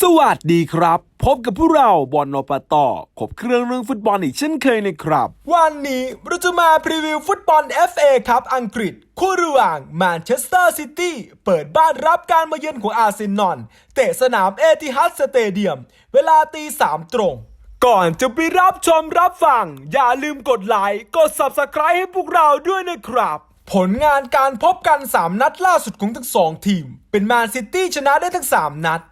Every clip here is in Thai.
สวัสดีครับ พบกับพวกเราบอลนปตอขบเครื่องเรื่องฟุตบอลอีกเช่นเคยนะครับ วันนี้เราจะมาพรีวิวฟุตบอล FA ครับอังกฤษ คู่ระหว่างแมนเชสเตอร์ซิตี้เปิดบ้านรับการมาเยือนของอาร์เซนอลเตะสนามเอติฮัดสเตเดียม เวลาตีสามตรง ก่อนจะไปรับชมรับฟัง อย่าลืมกดไลค์กด Subscribe ให้พวกเราด้วยนะครับผลงานการพบกัน 3 นัดล่าสุดของทั้งสองทีม เป็นแมนซิตี้ชนะได้ทั้ง 3 นัด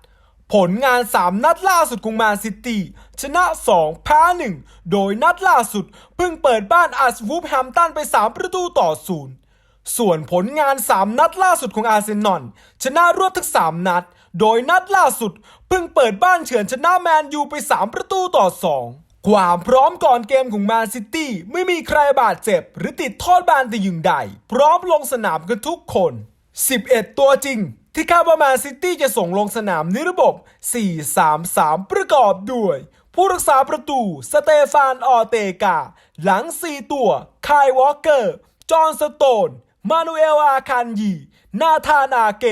ผลงาน 3 นัดล่าสุดของแมนซิตี้ชนะ 2 แพ้ 1 โดยนัดล่าสุด เพิ่งเปิดบ้านอาร์สวูฟแฮมตันไป 3 ประตูต่อศูนย์ส่วนผลงาน 3 นัดล่าสุดของอาร์เซนอลชนะรวดทั้ง 3 นัด โดยนัดล่าสุด เพิ่งเปิดบ้านเฉือนชนะแมนยูไป 3 ประตูต่อ 2ความพร้อมก่อนเกมของแมนซิตี้ไม่มีใครบาดเจ็บ หรือติดโทษแบนแต่อย่างใด พร้อมลงสนามกันทุกคน 11 ตัวจริง ที่คาดว่าแมนซิตี้จะส่งลงสนามในระบบ 4-3-3 ประกอบด้วย ผู้รักษาประตูสเตฟานออเตกา หลัง 4 ตัวคายวอลเกอร์ จอห์นสโตน มานูเอลอาคันยีนาธานาเก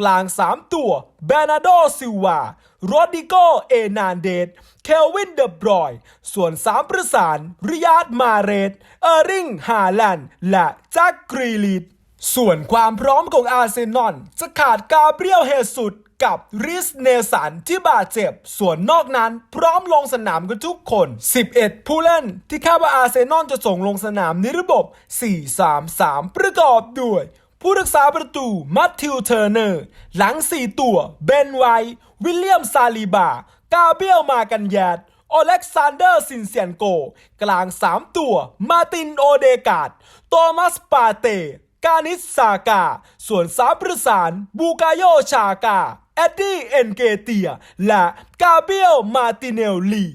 กลาง 3 ตัวเบนาโดซิลวาโรดิโก เอนานเดตเคลวินเดบรอย ส่วน 3 ประสาน ริยาดมาเรตเออริง ฮาแลนด์ และแจ็คกรีลิด ส่วนความพร้อมของอาร์เซนอลจะขาดกาเบรียลเฮสุดกับริสเนสันที่บาดเจ็บ ส่วนนอกนั้นพร้อมลงสนามกันทุกคน 11 ผู้เล่นที่คาดว่าอาร์เซนอลจะส่งลงสนามในระบบ 4-3-3 ประกอบด้วย ผู้รักษาประตูมัตติวเทอร์เนอร์ หลัง 4 ตัว เบนไวท์วิลเลียมซาลีบา กาเบียลมากันแยดอเล็กซานเดอร์ซินเซียนโก กลาง 3 ตัว มาตินโอเดกาดโตมัสปาเต กานิสซากา ส่วนสามประสาน บูกาโยชากาเอ็ดดี้เอนเกเตีย และกาเบียลมาติเนลลี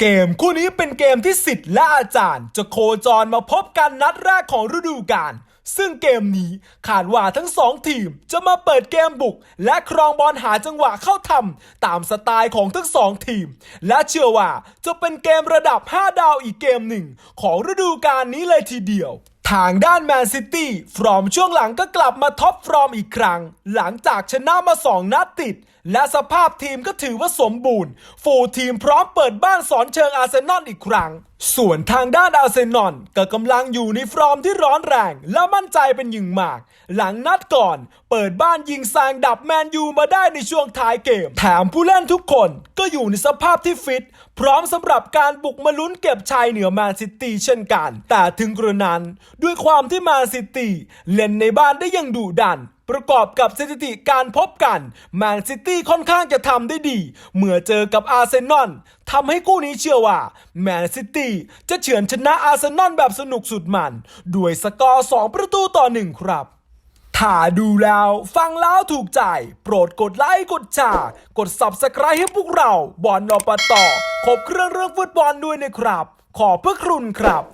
เกมคู่นี้เป็นเกมที่สิทธิ์และอาจารย์ จะโคจรมาพบกันนัดแรกของฤดูกาลซึ่งเกมนี้ขาดว่าทั้งสองทีมจะมาเปิดเกมบุก และครองบอลหาจังหวะเข้าทำตามสไตล์ของทั้งสองทีม และเชื่อว่าจะเป็นเกมระดับ 5 ดาวอีกเกมหนึ่ง ของฤดูกาลนี้เลยทีเดียว ทางด้านแมนซิตี้ฟอร์มช่วงหลังก็กลับมาท็อปฟอร์มอีกครั้ง หลังจากชนะมา 2 นัดติด และสภาพทีมก็ถือว่าสมบูรณ์ ฟูทีมพร้อมเปิดบ้านสอนเชิงอาร์เซนอลอีกครั้ง ส่วนทางด้านอาร์เซนอลก็กำลังอยู่ในฟอร์มที่ร้อนแรง และมั่นใจเป็นอย่างมาก หลังนัดก่อน เปิดบ้านยิงซางดับแมนยูมาได้ในช่วงท้ายเกม แถมผู้เล่นทุกคนก็อยู่ในสภาพที่ฟิต พร้อมสำหรับการบุกมาลุ้นเก็บชัยเหนือแมนซิตี้เช่นกัน แต่ถึงกระนั้น ด้วยความที่แมนซิตี้เล่นในบ้านได้อยังดุดัน ประกอบกับสถิติการพบกันแมนซิตี้ค่อนข้างจะทำได้ดี เมื่อเจอกับอาร์เซนอลทำให้คู่นี้เชื่อว่าแมนซิตี้จะเฉือนชนะอาร์เซนอลแบบสนุกสุดมัน ด้วยสกอร์ 2 ประตูต่อ 1 ครับถ้าดูแล้วฟังแล้วถูกใจ โปรดกดไลค์กดแชร์กด Subscribe ให้พวกเราบอลนอปตอขบเครื่องเรื่องฟุตบอลด้วยนะครับ ขอบพระคุณครับ